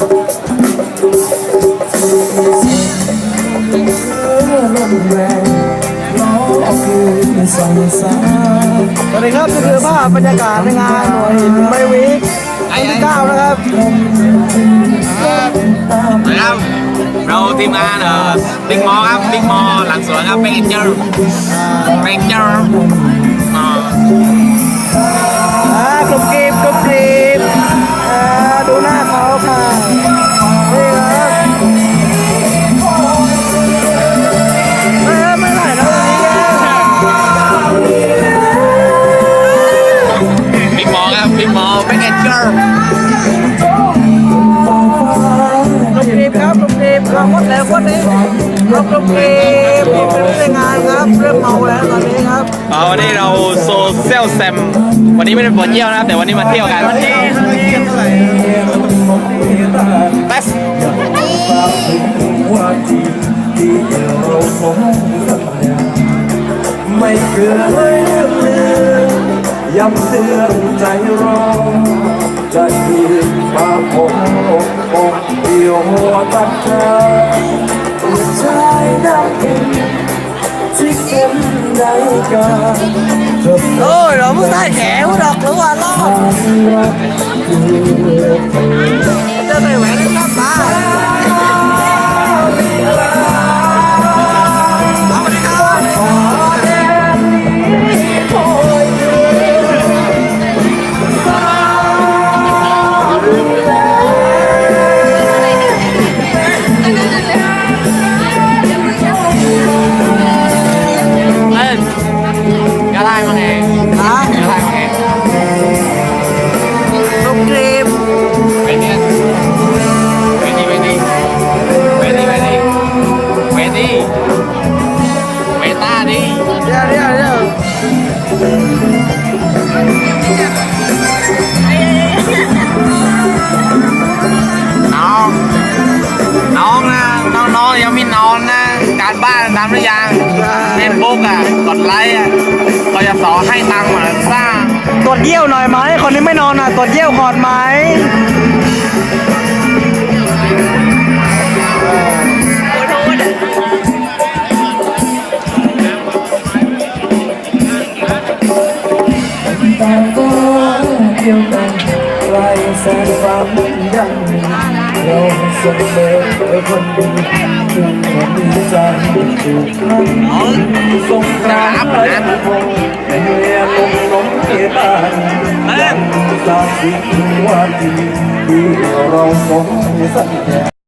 สวัสดีครับนี่คือภาพบรรยากาศในงานหน่วยไมวิกครั้งที่เก้านะครับนะครับ เราทีมงานเอ่อบิ๊กมอครับบิ๊กมอหลังสวนครับเป็นเจอร์เป็นเจอร์ จอร์กรุบกรีบครับกรุบกรีบเราหมดแล้ววันนี้เรากรุบกรีบนี่เป็นเรื่องงานครับเริ่มเมาแล้วตอนนี้ครับเอาวันนี้เราโซเซลแซมวันนี้ไม่ได้ปวดเยี่ยวนะครับแต่วันนี้มาเที่ยวกันเตสไม่เคยลืมลืม ย้ำเตือนใจรอจะยืนฟ้าผมอกเดียวหัวตัดเธอหัวใจน้ำเอ็นที่เข็มได้กันเธอโอ้ยเราเพิ่งได้แขวดอกหรือว่ารอบรักคือจะใส่แหวนให้ครับมา ยังไม่นอนนะ การบ้านทำหรือยังเฟซบุ๊กอะกดไลค์อะก็จะสอให้ตังค์เหมือนสร้างตรวจเยี่ยวหน่อยไหมคนนี้ไม่นอนอะตรวจเยี่ยวก่อนไหมต่างก็เดียวกันไกล แสนฝันดังเราเสมอคนดีถึงคนมีใจถูกครั้งสงครามไร้พงแต่เมื่ลงลงเกียรติยังสาสิว่าดีที่เราสมสัญญา